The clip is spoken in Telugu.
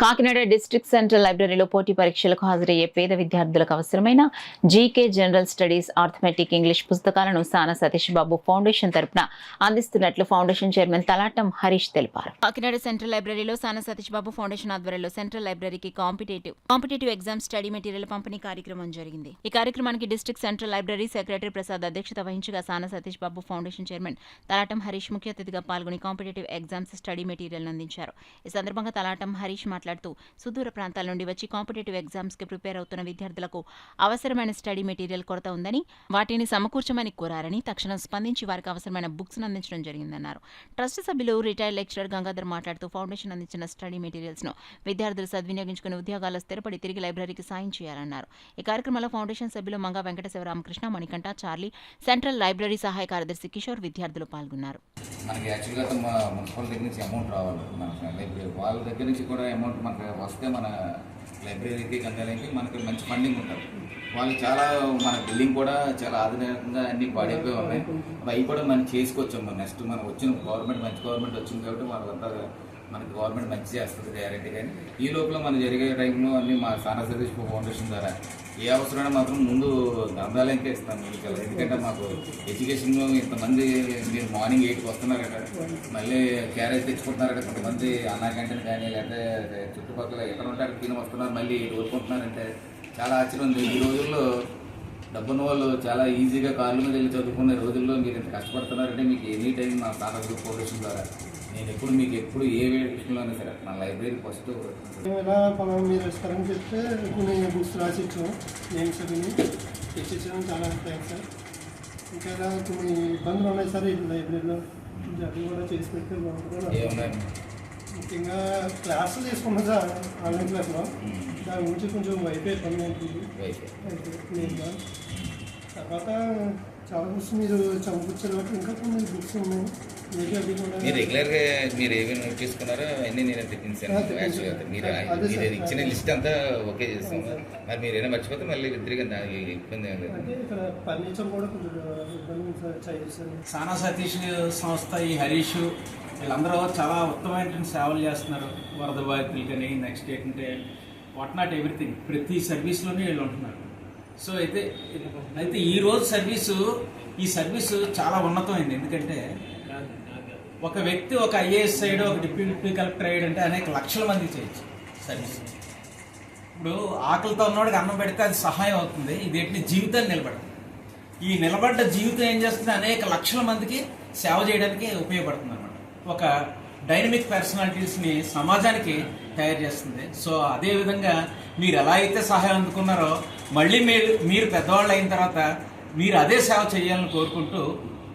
కాకినాడ డిస్ట్రిక్ట్ సెంట్రల్ లైబ్రరీలో పోటీ పరీక్షలకు హాజరయ్యే పేద విద్యార్థులకు అవసరమైన GK general studies arithmetic English పుస్తకాలను సాన సతీష్ బాబు ఫౌండేషన్ తరపున అందిస్తున్నట్లు ఫౌండేషన్ చైర్మన్ తలాటం హరీష్ తెలిపారు. కాకినాడ సెంట్రల్ లైబ్రరీలో సాన సతీష్ బాబు ఫౌండేషన్ ఆధ్వర్యంలో సెంట్రల్ లైబ్రరీకి competitive competitive exam study material పంపిణీ కార్యక్రమం జరిగింది. ఈ కార్యక్రమానికి district central library secretary Prasad అధ్యక్షత వహించగా సాన సతీష్ బాబు ఫౌండేషన్ చైర్మన్ తలాటం హరీష్ ముఖ్య అతిథిగా పాల్గొని కాంపిటేటివ్ ఎగ్జామ్స్ స్టడీ మెటీరియల్ అందించారు. ఈ సందర్భంగా తలాటం హరీష్ మాట్లాడుతూ సుదూర ప్రాంతాల నుండి వచ్చి కాంపిటేటివ్ ఎగ్జామ్స్కి ప్రిపేర్ అవుతున్న విద్యార్థులకు అవసరమైన స్టడీ మెటీరియల్ కొరత ఉందని వాటిని సమకూర్చమని కోరారని తక్షణం స్పందించి వారికి అవసరమైన బుక్స్ అందించడం జరిగిందన్నారు. ట్రస్ట్ సభ్యులు రిటైర్డ్ లెక్చరర్ గంగాధర్ మాట్లాడుతూ ఫౌండేషన్ అందించిన స్టడీ మెటీరియల్స్ను విద్యార్థులు సద్వినియోగించుకుని ఉద్యోగాల్లో స్థిరపడి తిరిగి లైబ్రరీకి సాయం చేయాలన్నారు. ఈ కార్యక్రమంలో ఫౌండేషన్ సభ్యులు Manga Venkatasivaramakrishna Manikanta Charlie central library సహాయ కార్యదర్శి కిషోర్ విద్యార్థులు పాల్గొన్నారు. మనకి యాక్చువల్గా మున్సిపల్ దగ్గర నుంచి అమౌంట్ రావాలి. మన లైబ్రరీ వాళ్ళ దగ్గర నుంచి కూడా అమౌంట్ మనకి వస్తే మన లైబ్రరీకి గంగాలకి మనకి మంచి ఫండింగ్ ఉంటుంది. వాళ్ళు చాలా మన బిల్డింగ్ కూడా చాలా ఆధునికంగా అన్ని పాడైపోయి ఉన్నాయి. అవి కూడా మనం చేసుకోవచ్చు నెక్స్ట్ మనం వచ్చిన గవర్నమెంట్ మంచి గవర్నమెంట్ వచ్చింది కాబట్టి వాళ్ళంతా మనకి గవర్నమెంట్ మంచి చేస్తుంది గ్యారంటీ కానీ ఈ లోపల మనం జరిగే టైంలో అన్ని మా సానా సతీష్ ఫౌండేషన్ ద్వారా ఏ అవసరమైనా మాత్రం ముందు దందాలంకే ఇస్తాం మీకు ఎందుకంటే మాకు ఎడ్యుకేషన్లో ఇంతమంది మీరు మార్నింగ్ ఎయిట్కి వస్తున్నారట మళ్ళీ క్యారేజ్ తెచ్చుకుంటున్నారట కొంతమంది అన్నా కానీ లేకపోతే చుట్టుపక్కల ఎక్కడ ఉంటారు తిని వస్తున్నారు మళ్ళీ ఊరుకుంటున్నారంటే చాలా ఆశ్చర్యం ఉంది. ఈ రోజుల్లో డబ్బున్న వాళ్ళు చాలా ఈజీగా కార్ల మీద వెళ్ళి చదువుకునే రోజుల్లో మీరు ఇంత కష్టపడుతున్నారంటే మీకు ఎనీ టైం మా సారా గ్రూప్ ఫౌండేషన్ ద్వారా నేను ఎప్పుడు మీకు ఎప్పుడు ఏ విషయంలోనే సరే నా లైబ్రరీ ఫస్ట్ మనం మీరు ఇస్తారని చెప్తే కొన్ని బుక్స్ రాసి ఇచ్చాం నేమ్స్ అవి తెచ్చిచ్చాం చాలా థ్యాంక్స్ సార్. ఇంకా ఇలా కొన్ని ఇబ్బందులు ఉన్నాయి సార్ ఈ లైబ్రరీలో అవి కూడా చేసి పెడితే బాగుంటుంది ముఖ్యంగా క్లాసులు తీసుకున్నాం సార్ ఆన్లైన్ క్లాస్లో. దాని గురించి కొంచెం వైఫై ఇబ్బంది మెయిన్గా తర్వాత చాలా బుక్స్ మీరు కాబట్టి ఇంకా కొన్ని బుక్స్ ఉన్నాయి. మీరు రెగ్యులర్గా మీరు ఏమి నోట్ చేసుకున్నారో అన్నీ నేను తెప్పించాను. యాక్చువల్గా మీరు మీరు. ఇచ్చిన లిస్ట్ అంతా ఓకే చేస్తాం మరి మీరు ఏమైనా మర్చిపోతే మళ్ళీ తిరిగి ఇబ్బంది ఏం లేదు. సానా సతీష్ సంస్థ ఈ హరీష్ వీళ్ళందరూ చాలా ఉత్తమమైన సేవలు చేస్తున్నారు. వరద బాధితులకని నెక్స్ట్ ఏంటంటే వాట్ నాట్ ఎవ్రీథింగ్ ప్రతి సర్వీస్లోనే వీళ్ళు ఉంటున్నారు. సో అయితే అయితే ఈ రోజు సర్వీసు ఈ సర్వీసు చాలా ఉన్నతమైంది. ఎందుకంటే ఒక వ్యక్తి ఒక ఐఏఎస్ అయ్యాడు ఒక డిప్యూటీ కలెక్టర్ అయ్యాడు అంటే అనేక లక్షల మంది చేయొచ్చు సర్వీస్. ఇప్పుడు ఆకలితో ఉన్నవాడికి అన్నం పెడితే అది సహాయం అవుతుంది. ఇది ఎట్టి జీవితాన్ని నిలబడదు ఈ నిలబడ్డ జీవితం ఏం చేస్తుంది? అనేక లక్షల మందికి సేవ చేయడానికి ఉపయోగపడుతుంది అనమాట ఒక డైనమిక్ పర్సనాలిటీస్ని సమాజానికి తయారు చేస్తుంది. సో అదేవిధంగా మీరు ఎలా అయితే సహాయం అందుకున్నారో మళ్ళీ మీరు మీరు పెద్దవాళ్ళు అయిన తర్వాత మీరు అదే సేవ చేయాలని కోరుకుంటూ